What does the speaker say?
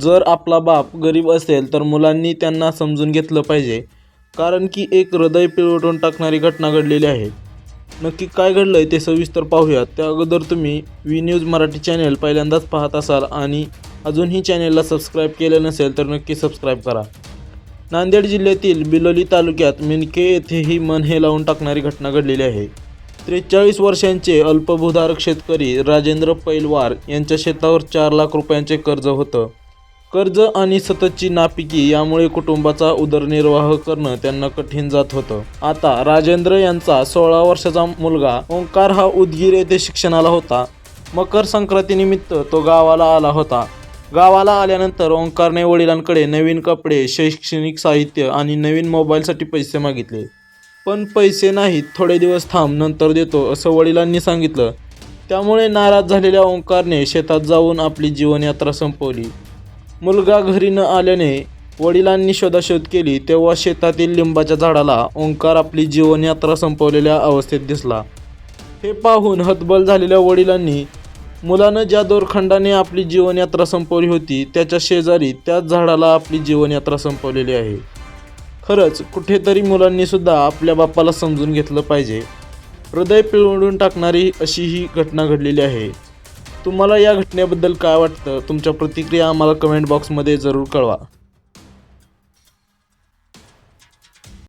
जर आपला बाप गरीब असेल तर मुलांनी त्यांना समजून घेतलं पाहिजे. कारण की एक हृदय पिळवटून टाकणारी घटना घडलेली आहे. नक्की काय घडलं आहे ते सविस्तर पाहूयात. त्या अगोदर तुम्ही वी न्यूज मराठी चॅनेल पहिल्यांदाच पाहत असाल आणि अजूनही चॅनेलला सबस्क्राईब केलं नसेल तर नक्की सबस्क्राईब करा. नांदेड जिल्ह्यातील बिलोली तालुक्यात मिनके येथेही मन हे लावून टाकणारी घटना घडलेली आहे. त्रेचाळीस वर्षांचे अल्पभूधारक शेतकरी राजेंद्र पैलवार यांच्या शेतावर चार लाख रुपयांचे कर्ज होतं. कर्ज आणि सततची नापिकी यामुळे कुटुंबाचा उदरनिर्वाह करणं त्यांना कठीण जात होतं. आता राजेंद्र यांचा सोळा वर्षाचा मुलगा ओंकार हा उदगीर येथे शिक्षणाला होता. मकर संक्रांतीनिमित्त तो गावाला आला होता. गावाला आल्यानंतर ओंकारने वडिलांकडे नवीन कपडे शैक्षणिक साहित्य आणि नवीन मोबाईलसाठी पैसे मागितले. पण पैसे नाहीत थोडे दिवस थांब नंतर देतो असं वडिलांनी सांगितलं. त्यामुळे नाराज झालेल्या ओंकारने शेतात जाऊन आपली जीवनयात्रा संपवली. मुलगा घरी न आल्याने वडिलांनी शोधाशोध केली तेव्हा शेतातील लिंबाच्या झाडाला ओंकार आपली जीवनयात्रा संपवलेल्या अवस्थेत दिसला. हे पाहून हतबल झालेल्या वडिलांनी मुलानं ज्या दोरखंडाने आपली जीवनयात्रा संपवली होती त्याच्या शेजारी त्याच झाडाला आपली जीवनयात्रा संपवलेली आहे. खरंच कुठेतरी मुलांनी सुद्धा आपल्या बाप्पाला समजून घेतलं पाहिजे. हृदय पिळवून टाकणारी अशी ही घटना घडलेली आहे. तुम्हाला या घटनेबद्दल काय वाटतं? तुमच्या प्रतिक्रिया आम्हाला कमेंट बॉक्समध्ये जरूर कळवा.